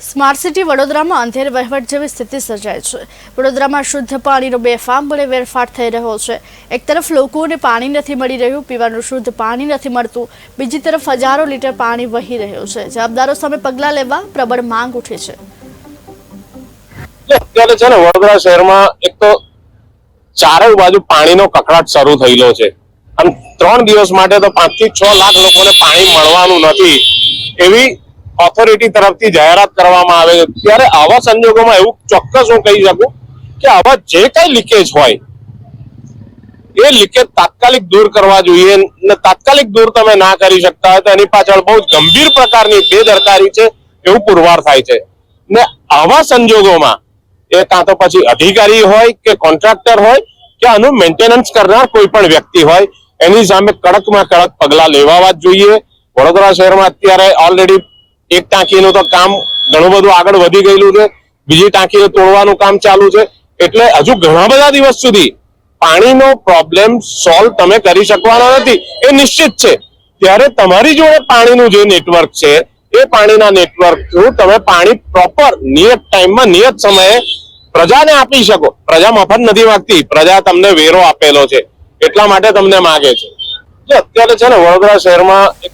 Smart city વડોદરામાં અંધેર વહીવટ જેવી સ્થિતિ સર્જાય છે. વડોદરામાં શુદ્ધ પાણીનો બેફામ ભલે વેરફાટ થઈ રહ્યો છે. એક તરફ લોકોને પાણી નથી મળી રહ્યું, પીવાનું શુદ્ધ પાણી નથી મળતું. બીજી તરફ હજારો લીટર પાણી વહી રહ્યું છે. જવાબદારો સામે પગલાં લેવા પ્રબળ માંગ ઉઠી છે. અત્યારે છે ને વડોદરા શહેરમાં એક તો ચારે બાજુ પાણીનો કકડાટ શરૂ થયેલો છે. અને ત્રણ દિવસ માટે તો પાંચથી છ લાખ લોકોને પાણી મળવાનું નથી. એવી ઓથોરિટી તરફથી જાહેરાત કરવામાં આવે છે. ત્યારે આવા સંજોગોમાં એવું ચોક્કસ હું કહી શકું કે આવા જે કઈ લીકેજ હોય, એ લીકેજ તાત્કાલિક દૂર કરવા જોઈએ ને તાત્કાલિક દૂર તમે ના કરી શકતા હોય તો એની પાછળ બહુ ગંભીર પ્રકારની બેદરકારી છે એવું પુરવાર થાય છે. ને આવા સંજોગોમાં એ કાં તો પછી અધિકારી હોય કે કોન્ટ્રાક્ટર હોય કે આનું મેન્ટેનન્સ કરનાર કોઈ પણ વ્યક્તિ હોય, એની સામે કડકમાં કડક પગલા લેવાવા જ જોઈએ. વડોદરા શહેરમાં અત્યારે ઓલરેડી એક ટાંકીનું તો કામ ઘણું બધું આગળ વધી ગયેલું છે. બીજી ટાંકીને તોડવાનું કામ ચાલુ છે. એટલે હજુ ઘણા બધા દિવસ સુધી પાણીનો પ્રોબ્લેમ સોલ્વ તમે કરી શકવાના નથી. એ નિશ્ચિત છે. ત્યારે તમારી જોડે પાણીનું જે નેટવર્ક છે, એ પાણીના નેટવર્ક થ્રુ તમે પાણી પ્રોપર નિયત ટાઈમમાં નિયત સમયે પ્રજાને આપી શકો. પ્રજા મફત નથી માંગતી. પ્રજા તમને વેરો આપેલો છે. એટલા માટે તમને માગે છે. અત્યારે છે ને વડોદરા શહેરમાં એક